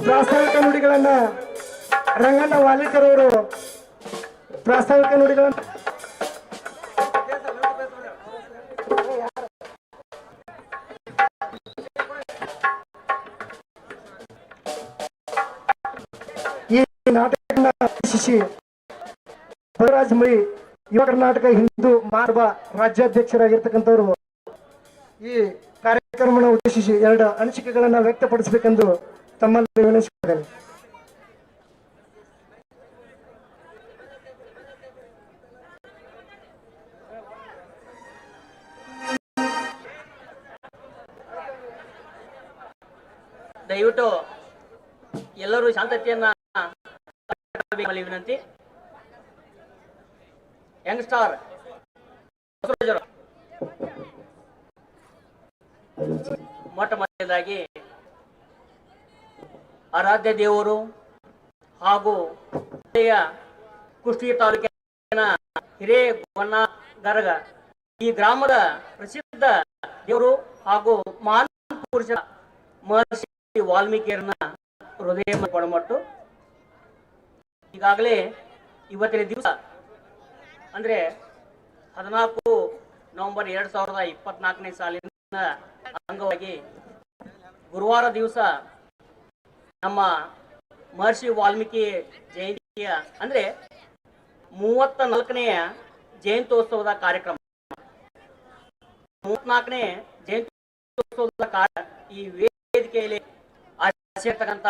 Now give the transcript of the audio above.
ಪ್ರಾಸ್ತಾವಿಕ ನುಡಿಗಳನ್ನ ರಂಗಣ್ಣ ವಾಲಿಕರವರು ಪ್ರಾಸ್ತಾವಿಕ ನುಡಿಗಳನ್ನ ಈ ನಾಟಕನ ಶಿಶಿ ಬಸವರಾಜ ಮಳಿ ಯುವ ಕರ್ನಾಟಕ ಹಿಂದೂ ಮಾರ್ಬ ರಾಜ್ಯಾಧ್ಯಕ್ಷರಾಗಿರ್ತಕ್ಕಂಥವ್ರು. ಈ ಕಾರ್ಯಕ್ರಮವನ್ನು ಉದ್ದೇಶಿಸಿ ಎರಡು ಅನಿಸಿಕೆಗಳನ್ನ ವ್ಯಕ್ತಪಡಿಸಬೇಕೆಂದು ತಮ್ಮಲ್ಲಿ ವಿನಂತಿಸಿದ್ದಾರೆ ದಯವಿಟ್ಟು ಎಲ್ಲರೂ ಶಾಂತತೆಯನ್ನ ಕಾಪಾಡಬೇಕೆಂಬಲ್ಲಿ ವಿನಂತಿ. ಯಂಗ್ ಸ್ಟಾರ್ ಬಸವರಾಜರು ಮೊಟ್ಟ ಮೊದಲಾಗಿ ಆರಾಧ್ಯ ದೇವರು ಹಾಗೂ ಕುಷ್ಟಗಿ ತಾಲೂಕಿನ ಹಿರೇಗರಗ ಗರಗ ಈ ಗ್ರಾಮದ ಪ್ರಸಿದ್ಧ ದೇವರು ಹಾಗೂ ಮಹಾನ್ ಪುರುಷ ಮಹರ್ಷಿ ವಾಲ್ಮೀಕಿಯರನ್ನ ಹೃದಯ ಕೊಡಮಟ್ಟು. ಈಗಾಗಲೇ ಇವತ್ತಿನ ದಿವಸ, ಅಂದ್ರೆ ಹದಿನಾಲ್ಕು ನವೆಂಬರ್ ಎರಡ್ ಸಾವಿರದ ಇಪ್ಪತ್ನಾಲ್ಕನೇ ಸಾಲಿನ ಅಂಗವಾಗಿ ಗುರುವಾರ ದಿವಸ ನಮ್ಮ ಮಹರ್ಷಿ ವಾಲ್ಮೀಕಿ ಜಯಂತಿಯ, ಅಂದ್ರೆ ಮೂವತ್ತ ನಾಲ್ಕನೆಯ ಜಯಂತ್ಯೋತ್ಸವದ ಕಾರ್ಯಕ್ರಮ. ಮೂವತ್ನಾಲ್ಕನೇ ಜಯಂತ್ಯೋತ್ಸವದ ಈ ವೇದಿಕೆಯಲ್ಲಿ ಆಚರಿಸತಕ್ಕಂತ